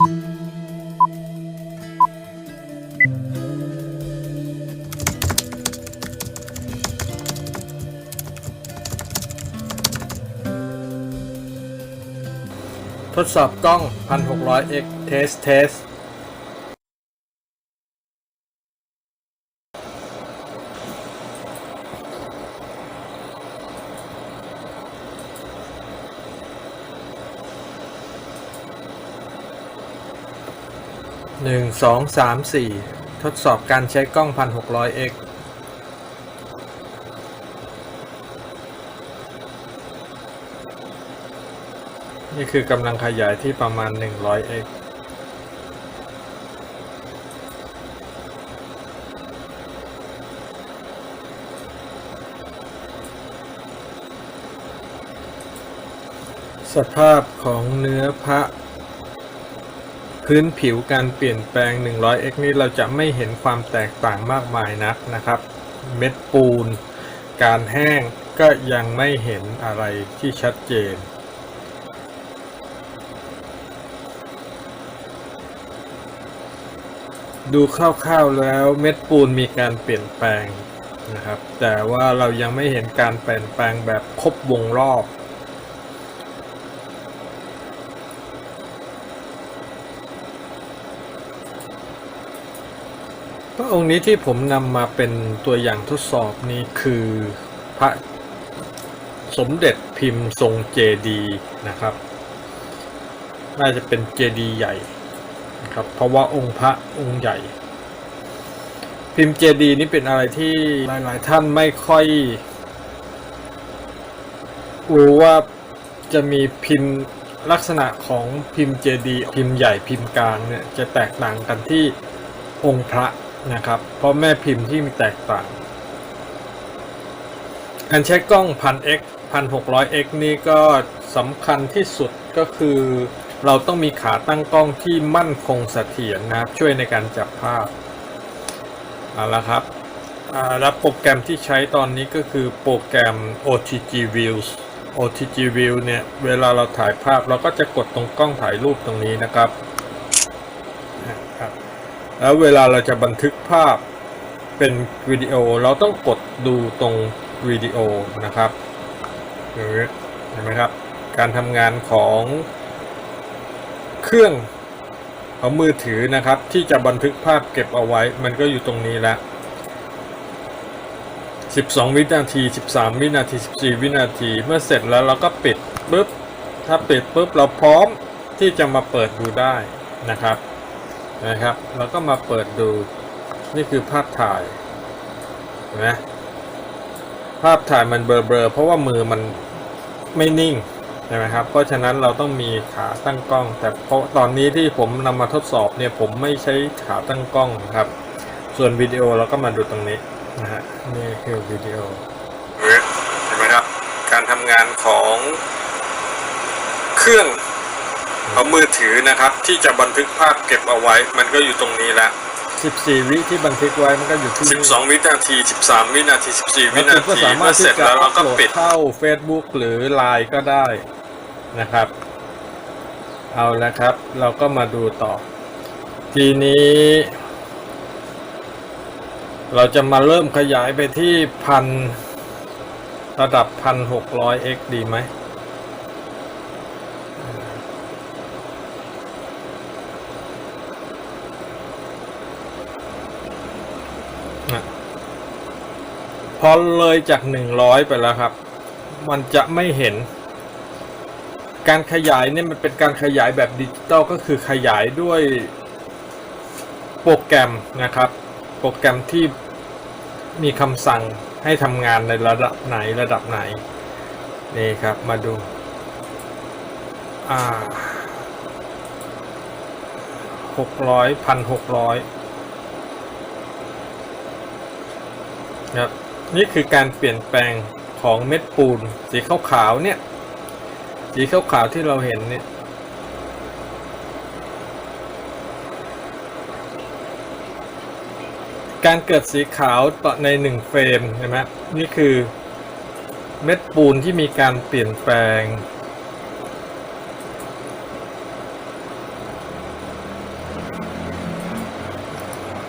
ทดสอบกล้อง 1600x test test หนึ่งสองสามสี่ทดสอบการใช้กล้อง 1600x นี่คือกำลังขยายที่ประมาณ 100x สภาพของเนื้อพระ พื้นผิวการเปลี่ยนแปลง 100x นี้เราจะไม่เห็นความแตกต่างมากมายนักนะครับ เม็ดปูน การแห้งก็ยังไม่เห็นอะไรที่ชัดเจน ดูคร่าวๆแล้วเม็ดปูนมีการเปลี่ยนแปลงนะครับ แต่ว่าเรายังไม่เห็นการเปลี่ยนแปลงแบบครบวงรอบ ระองค์นี้ที่ผมนำมาเป็นตัวอย่างทดสอบนี้คือพระสมเด็จพิมพ์ทรงเจดีนะครับ น่าจะเป็นเจดีใหญ่นะครับเพราะว่าองค์พระองค์ใหญ่ พิมพ์เจดีนี้เป็นอะไรที่หลาย ๆ ท่านไม่ค่อยรู้ว่าจะมีพิมพ์ลักษณะของพิมพ์เจดีพิมพ์ใหญ่พิมพ์กลางเนี่ยจะแตกต่างกันที่องค์พระ นะครับ เพราะแม่พิมพ์ที่มีแตกต่าง การใช้กล้อง 1000x 1600x นี่ก็สำคัญที่สุดก็คือ เราต้องมีขาตั้งกล้องที่มั่นคงเสถียรนะครับ ช่วยในการจับภาพเอาละครับแล้วโปรแกรมที่ใช้ตอนนี้ก็คือโปรแกรม OTG Views OTG View เนี่ยเวลาเราถ่ายภาพเราก็จะกดตรงกล้องถ่ายรูปตรงนี้นะครับนะครับ แล้วเวลาเราจะบันทึกภาพเป็นวิดีโอเราต้องกดดูตรงวิดีโอนะครับเห็นไหมครับ การทำงานของเครื่องของมือถือนะครับ ที่จะบันทึกภาพเก็บเอาไว้ มันก็อยู่ตรงนี้แล้ว12 วินาที 13 วินาที 14 วินาที เมื่อเสร็จแล้วเราก็ปิดปุ๊บ ถ้าปิดปุ๊บเราพร้อมที่จะมาเปิดดูได้นะครับ นะครับ เราก็มาเปิดดูนี่คือภาพถ่ายเห็นไหมภาพถ่ายมันเบลอๆเพราะว่ามือมันไม่นิ่งใช่ไหมครับ เพราะฉะนั้นเราต้องมีขาตั้งกล้อง แต่เพราะตอนนี้ที่ผมนำมาทดสอบเนี่ยผมไม่ใช้ขาตั้งกล้องครับ ส่วนวิดีโอเราก็มาดูตรงนี้นะฮะนี่คือวิดีโอเห็นไหมครับการทำงานของเครื่อง เอามือถือนะครับ ที่จะบันทึกภาพเก็บเอาไว้ มันก็อยู่ตรงนี้แล้ว14 วิที่บันทึกไว้มันก็อยู่ที่12 วินาที 13 วินาที 14 วินาทีเมื่อเสร็จแล้วเราก็ปิดเข้า Facebook หรือ Line ก็ได้นะครับ เอาละครับ เราก็มาดูต่อ ทีนี้ เราจะมาเริ่มขยายไปที่พันระดับ 1,600x ดีไหม พอเลยจากหนึ่งร้อยไปแล้วครับ มันจะไม่เห็น การขยายเนี่ยมันเป็นการขยายแบบดิจิตอลก็คือขยายด้วยโปรแกรมนะครับ โปรแกรมที่มีคำสั่งให้ทำงานในระดับไหนระดับไหน นี่ครับมาดูอ่าหกร้อยพันหกร้อยครับ นี่คือการเปลี่ยนแปลงของเม็ดปูน สีขาวๆเนี่ย สีขาวๆที่เราเห็นเนี่ย การเกิดสีขาวต่อในหนึ่งเฟรมใช่ไหมนี่คือเม็ดปูนที่มีการเปลี่ยนแปลง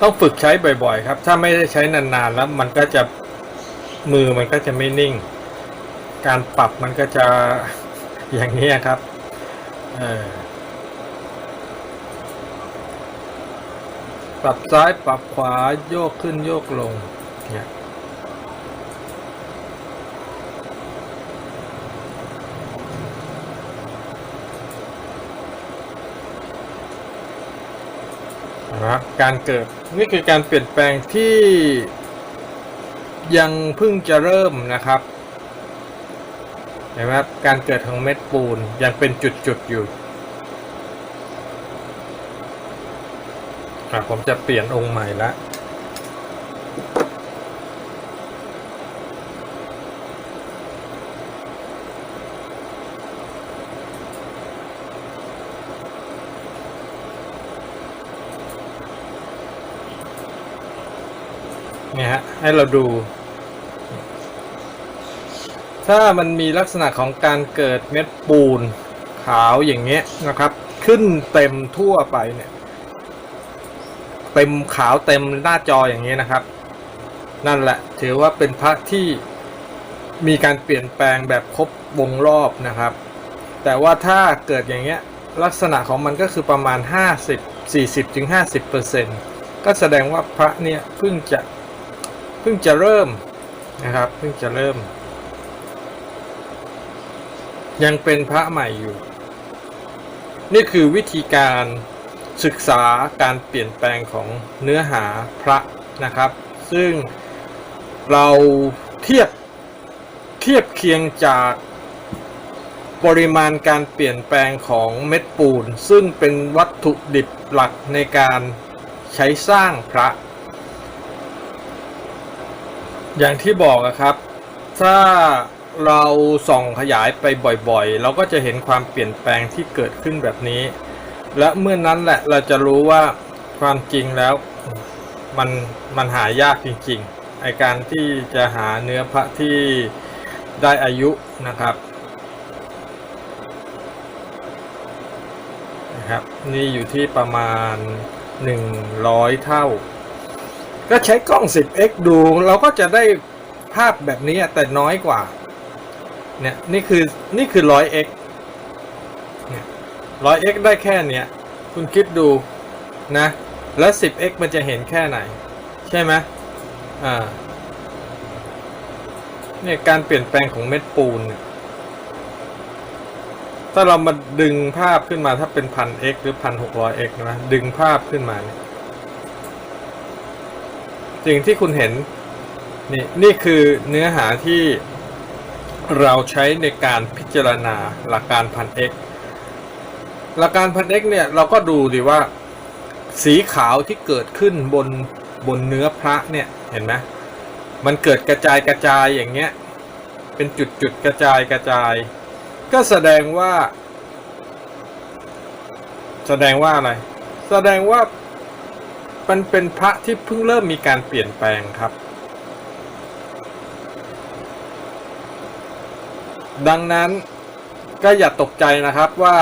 ต้องฝึกใช้บ่อยๆ ครับ ถ้าไม่ได้ใช้นานๆ แล้วมันก็จะ มือมันก็จะไม่นิ่ง การปรับมันก็จะอย่างนี้ครับเออปรับซ้ายปรับขวาโยกขึ้นโยกลงเนี่ยนะครับการเกิดนี่คือการเปลี่ยนแปลงที่ ยังเพิ่งจะเริ่มนะครับเห็นไหมครับการเกิดของเม็ดปูนยังเป็นจุดๆอยู่อะผมจะเปลี่ยนองค์ใหม่ละเนี่ยฮะให้เราดู ถ้ามันมีลักษณะของการเกิดเม็ดปูนขาวอย่างเงี้ยนะครับ ขึ้นเต็มทั่วไปเนี่ยเต็มขาวเต็มหน้าจออย่างเงี้ยนะครับ นั่นแหละถือว่าเป็นพระที่มีการเปลี่ยนแปลงแบบครบวงรอบนะครับ แต่ว่าถ้าเกิดอย่างเงี้ยลักษณะของมันก็คือประมาณ 50 40ถึง50เปอร์เซ็นต์ก็แสดงว่าพระเนี่ยเพิ่งจะเพิ่งจะเริ่มนะครับเพิ่งจะเริ่ม ยังเป็นพระใหม่อยู่ นี่คือวิธีการศึกษาการเปลี่ยนแปลงของเนื้อหาพระนะครับ ซึ่งเราเทียบเทียบเคียงจากปริมาณการเปลี่ยนแปลงของเม็ดปูน ซึ่งเป็นวัตถุดิบหลักในการใช้สร้างพระ อย่างที่บอกอะครับ ถ้า เราส่องขยายไปบ่อยๆ เราก็จะเห็นความเปลี่ยนแปลงที่เกิดขึ้นแบบนี้ และเมื่อนนั้นแหละเราจะรู้ว่าความจริงแล้วมันมันหายากจริงๆไอการที่จะหาเนื้อพระที่ได้อายุนะครับนะครับนี่อยู่ที่ประมาณ 100 เท่า ก็ใช้กล้อง 10x ดูเราก็จะได้ภาพแบบนี้แต่น้อยกว่า เนี่ยนี่คือนี่คือ 100x เนี่ย 100x ได้แค่เนี้ยคุณคิดดูนะ แล้ว 10x มันจะเห็นแค่ไหน ใช่ไหมอ่าเนี่ยการเปลี่ยนแปลงของเม็ดปูนเนี่ยถ้าเรามาดึงภาพขึ้นมาถ้าเป็นพัน x หรือพันหกร้อย x นะดึงภาพขึ้นมาเนี่ยสิ่งที่คุณเห็นนี่นี่คือเนื้อหาที่ เราใช้ในการพิจารณาหลักการพัน x หลักการพัน x เนี่ยเราก็ดูดีว่า สีขาวที่เกิดขึ้นบนบนเนื้อพระเนี่ยเห็นไหมมันเกิดกระจายกระจายอย่างเงี้ยเป็นจุดจุดกระจายกระจาย ก็แสดงว่า แสดงว่าอะไร แสดงว่ามันเป็นพระที่เพิ่งเริ่มมีการเปลี่ยนแปลงครับ ดังนั้นก็อย่าตกใจนะครับว่า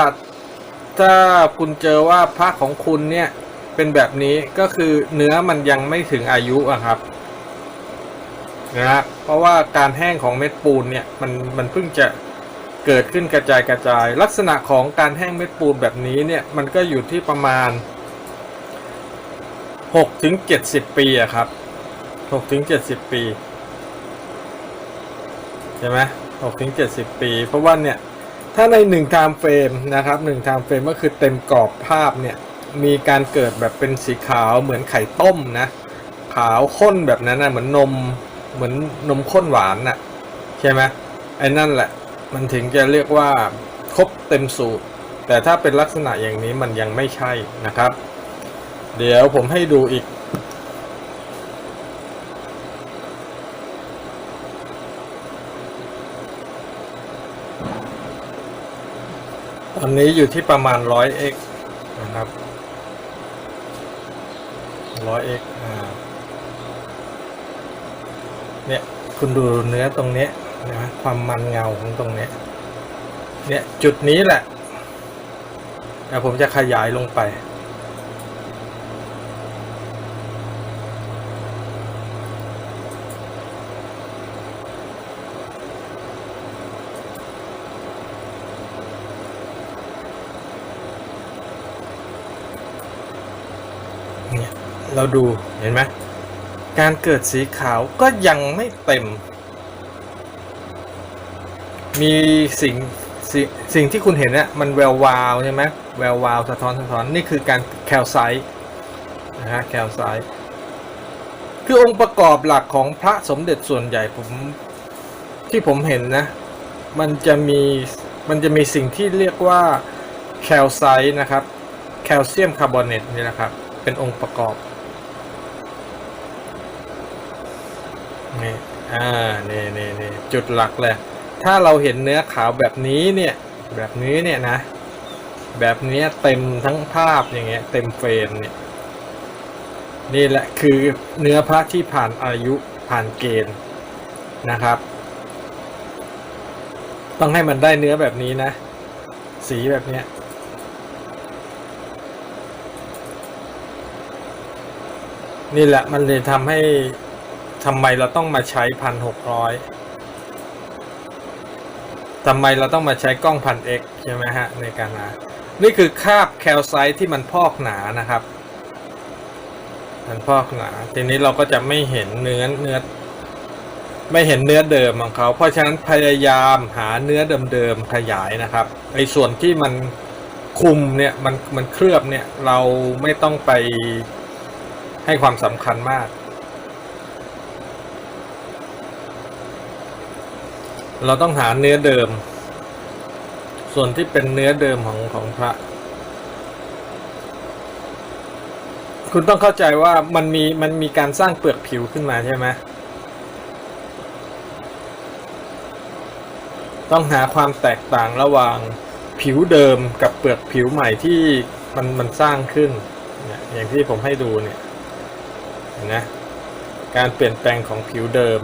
ถ้าคุณเจอว่าพระของคุณเนี่ยเป็นแบบนี้ก็คือเนื้อมันยังไม่ถึงอายุอะครับนะฮะเพราะว่าการแห้งของเม็ดปูนเนี่ยมันมันเพิ่งจะเกิดขึ้นกระจายกระจาย ลักษณะของการแห้งเม็ดปูนแบบนี้เนี่ยมันก็อยู่ที่ประมาณ6ถึง70 ปีอะครับ6ถึง70 ปีใช่ไหม 6ถึง70 ปี เพราะว่าเนี่ย ถ้าใน1 time frame นะครับ1 time frame ก็คือเต็มกรอบภาพเนี่ย มีการเกิดแบบเป็นสีขาวเหมือนไข่ต้มนะ ขาวข้นแบบนั้นนะเหมือนนมเหมือนนมข้นหวานน่ะใช่ไหมไอ้นั่นแหละ มันถึงจะเรียกว่าครบเต็มสูตร แต่ถ้าเป็นลักษณะอย่างนี้มันยังไม่ใช่นะครับ เดี๋ยวผมให้ดูอีก อนนี้อยู่ที่ประมาณ 100x นะครับ 100x อ่าเนี่ยคุณดูเนื้อตรงนี้นะความมันเงาของตรงนี้เนี่ยจุดนี้แหละเดี๋ยวผมจะขยายลงไป เราดูเห็นไหมการเกิดสีขาวก็ยังไม่เต็ม มีสิ่งสสิ่งที่คุณเห็นเนี่ยมันแวววาวใช่ไหมแวววาวสะท้อนสะท้อนนี่คือการแคลไซต์นะฮะแคลไซต์คือองค์ประกอบหลักของพระสมเด็จส่วนใหญ่ผมที่ผมเห็นนะ มันจะมีมันจะมีสิ่งที่เรียกว่าแคลไซต์นะครับแคลเซียมคาร์บอเนตนี่นะครับ เป็นองค์ประกอบ นี่อ่านี่นี่นี่จุดหลักเลยถ้าเราเห็นเนื้อขาวแบบนี้เนี่ย แบบนี้เนี่ยนะ แบบนี้เต็มทั้งภาพอย่างเงี้ย เต็มเฟรมเนี่ย นี่แหละคือเนื้อพระที่ผ่านอายุผ่านเกณฑ์นะครับ ต้องให้มันได้เนื้อแบบนี้นะ สีแบบเนี้ยนี่แหละมันเลยทำให้ ทำไมเราต้องมาใช้พันหกร้อยทำไมเราต้องมาใช้กล้องพันเอ็กใช่ไหมฮะ ในการหา นี่คือคาบแคลไซต์ที่มันพอกหนานะครับ มันพอกหนา ทีนี้เราก็จะไม่เห็นเนื้อเนื้อ ไม่เห็นเนื้อเดิมของเขา เพราะฉะนั้นพยายามหาเนื้อเดิมๆขยายนะครับไอ้ส่วนที่มันคุมเนี่ยมันมันเคลือบเนี่ยเราไม่ต้องไปให้ความสำคัญมาก เราต้องหาเนื้อเดิม ส่วนที่เป็นเนื้อเดิมของของพระ คุณต้องเข้าใจว่ามันมีมันมีการสร้างเปลือกผิวขึ้นมาใช่ไหมต้องหาความแตกต่างระหว่างผิวเดิมกับเปลือกผิวใหม่ที่มันมันสร้างขึ้นเนี่ยอย่างที่ผมให้ดูเนี่ยนะการเปลี่ยนแปลงของผิวเดิม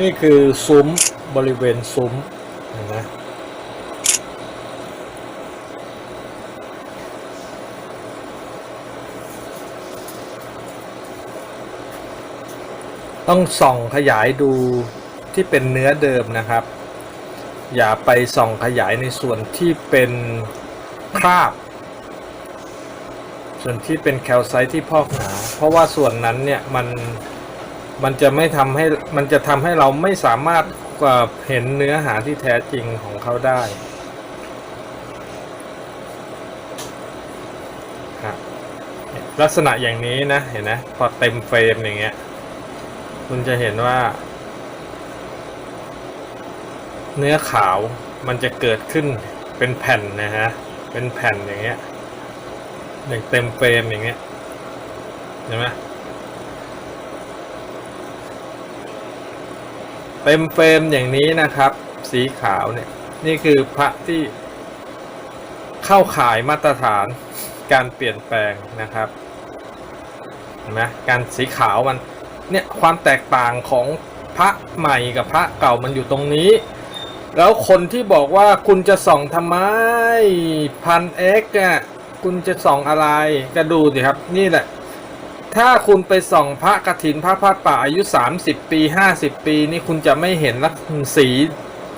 นี่คือซุ้มบริเวณซุ้มนไหมต้องส่องขยายดูที่เป็นเนื้อเดิมนะครับ อย่าไปส่องขยายในส่วนที่เป็นคราบ ส่วนที่เป็นแคลไซต์ที่พอกหนา เพราะว่าส่วนนั้นเนี่ยมัน มันจะไม่ทำให้มันจะทำให้เราไม่สามารถเห็นเนื้อหาที่แท้จริงของเขาได้ลักษณะอย่างนี้นะเห็นนะพอเต็มเฟรมอย่างเงี้ยคุณจะเห็นว่า เนื้อขาวมันจะเกิดขึ้นเป็นแผ่นนะฮะเป็นแผ่นอย่างเงี้ยอย่างเต็มเฟรมอย่างเงี้ยเห็นไหม เต็มเฟรมอย่างนี้นะครับ สีขาวเนี่ย นี่คือพระที่เข้าข่ายมาตรฐานการเปลี่ยนแปลงนะครับเห็นไหมการสีขาวมันเนี่ยความแตกต่างของพระใหม่กับพระเก่ามันอยู่ตรงนี้ แล้วคนที่บอกว่าคุณจะส่องทำไมพันเอ็กอะคุณจะส่องอะไรก็ดูสิครับ นี่แหละ ถ้าคุณไปส่องพระกฐินพระพาดป่าอายุ 30 ปี 50 ปี นี่คุณจะไม่เห็นลักษณะสี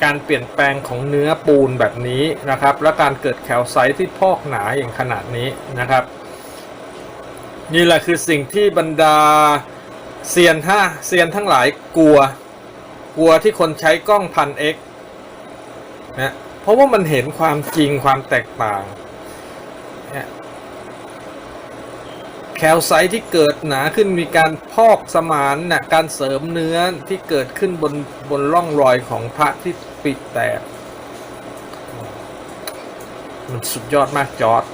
การเปลี่ยนแปลงของเนื้อปูนแบบนี้นะครับ และการเกิดแคลไซต์ที่พอกหนาอย่างขนาดนี้นะครับ นี่แหละคือสิ่งที่บรรดาเซียนห้าเซียนทั้งหลายกลัว กลัวที่คนใช้กล้องพันเอ็กนะเพราะว่ามันเห็นความจริงความแตกต่างเนี่ย แคลไซต์ที่เกิดหนาขึ้นมีการพอกสมานนะการเสริมเนื้อที่เกิดขึ้นบนบนร่องรอยของพระที่ปิดแตก มันสุดยอดมากจอร์ด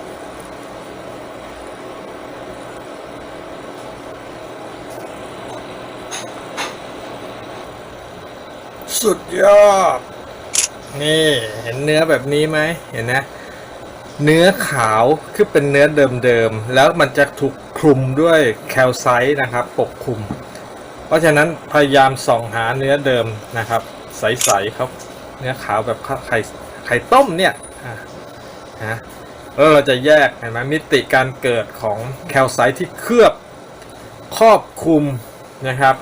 สุดยอด นี่เห็นเนื้อแบบนี้ไหมเห็นนะ เนื้อขาวคือเป็นเนื้อเดิมๆ แล้วมันจะถูก คลุมด้วยแคลไซต์นะครับ ปกคลุม เพราะฉะนั้นพยายามส่องหาเนื้อเดิมนะครับ ใสๆครับ เนื้อขาวแบบไข่ไข่ต้มเนี่ยนะแล้วเราจะแยกเห็นไหมมิติการเกิดของแคลไซต์ที่เคลือบครอบคลุมนะครับ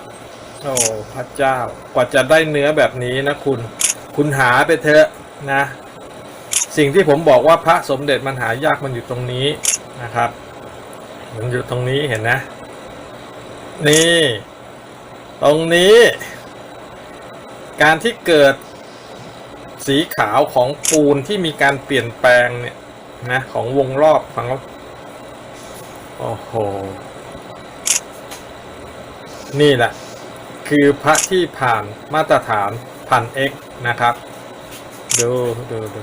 โอ้พระเจ้ากว่าจะได้เนื้อแบบนี้นะคุณ คุณหาไปเถอะนะ สิ่งที่ผมบอกว่าพระสมเด็จมันหายากมันอยู่ตรงนี้นะครับ มันอยู่ตรงนี้เห็นนะ นี่ ตรงนี้ การที่เกิดสีขาวของปูนที่มีการเปลี่ยนแปลงเนี่ยนะของวงรอบฟังโอ้โห นี่แหละ คือพระที่ผ่านมาตรฐานพันเอกนะครับ ดูดูดู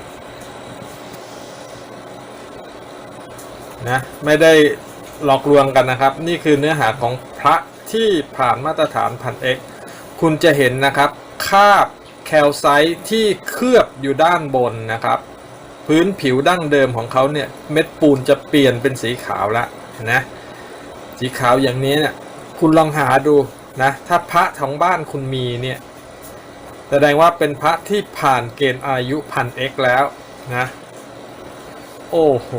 นะ ไม่ได้ หลอกลวงกันนะครับ นี่คือเนื้อหาของพระที่ผ่านมาตรฐานพันเอกคุณจะเห็นนะครับคราบแคลไซต์ที่เคลือบอยู่ด้านบนนะครับ พื้นผิวดั้งเดิมของเขาเนี่ยเม็ดปูนจะเปลี่ยนเป็นสีขาวแล้วเห็นนะสีขาวอย่างนี้เนี่ยคุณลองหาดูนะถ้าพระของบ้านคุณมีเนี่ยแสดงว่าเป็นพระที่ผ่านเกณฑ์อายุพันเอกแล้วนะ โอ้โห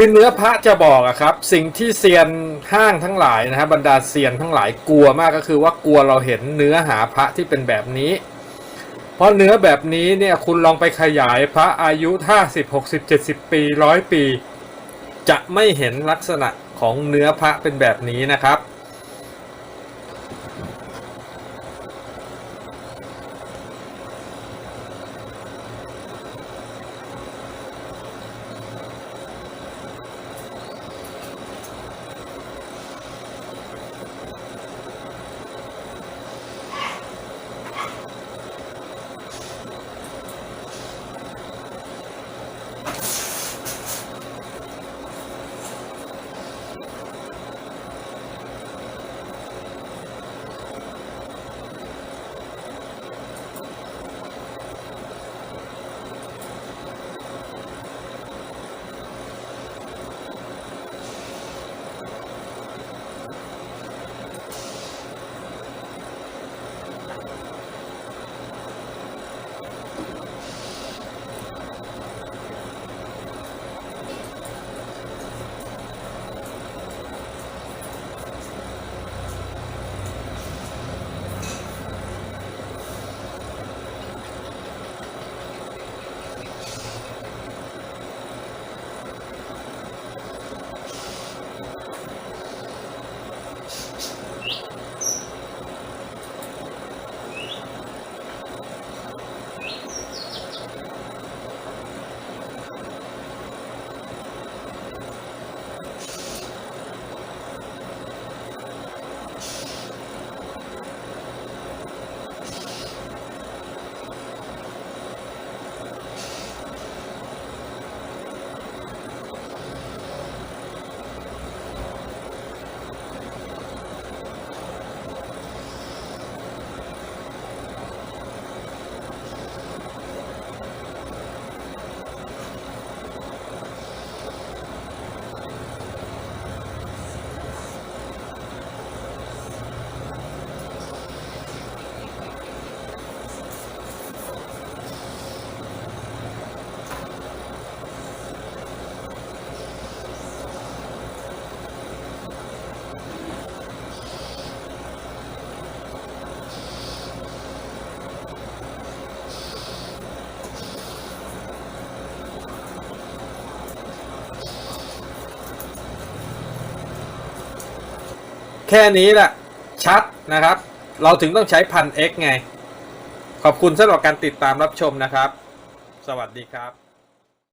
คือเนื้อพระจะบอกอะครับ สิ่งที่เซียนห้างทั้งหลายนะฮะบรรดาเซียนทั้งหลายกลัวมากก็คือว่ากลัวเราเห็นเนื้อหาพระที่เป็นแบบนี้ เพราะเนื้อแบบนี้เนี่ยคุณลองไปขยายพระอายุ50 60 70ปีร้อยปี จะไม่เห็นลักษณะของเนื้อพระเป็นแบบนี้นะครับ แค่นี้แหละชัดนะครับ เราถึงต้องใช้พัน X ไง ขอบคุณสำหรับการติดตามรับชมนะครับ สวัสดีครับ